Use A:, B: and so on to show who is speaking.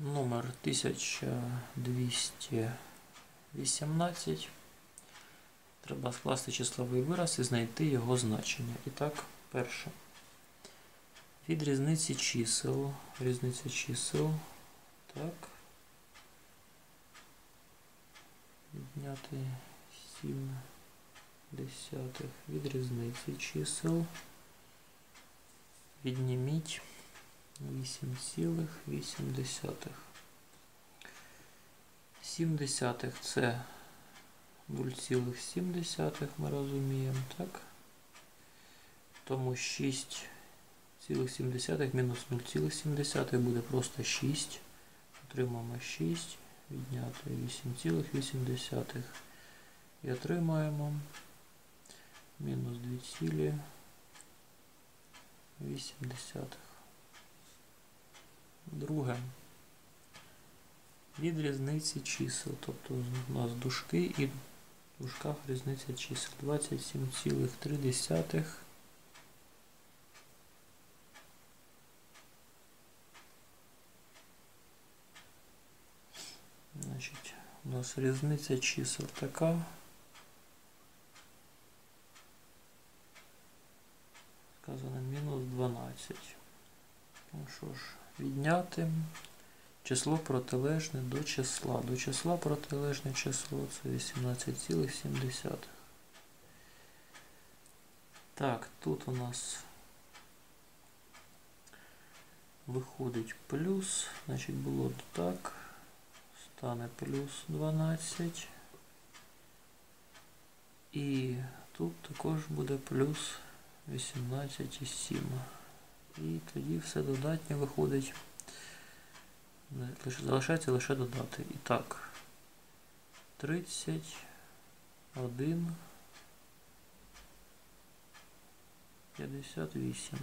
A: Номер 1218. Треба скласти числовий вираз і знайти його значення. І так, перше. Від різниці чисел. Різниця чисел. Так. Відняти 7 десятих від різниці чисел. Відніміть 8,8. 7 десятих це 0,7 ми розуміємо, так? Тому 6,7 мінус 0,7 буде просто 6. Отримаємо 6, відняти 8,8 і отримаємо мінус 2,8. Друге. Від різниці чисел. Тобто у нас дужки і в дужках різниця чисел. 27,3. Значить, у нас різниця чисел така. Сказано мінус 12. Ну що ж, відняти число протилежне до числа. До числа протилежне число це 18,7. Так, тут у нас виходить плюс, значить було так. Стане плюс 12. І тут також буде плюс 18,7. І тоді все додатнє виходить. Залишається лише додати. І так, 31, 58.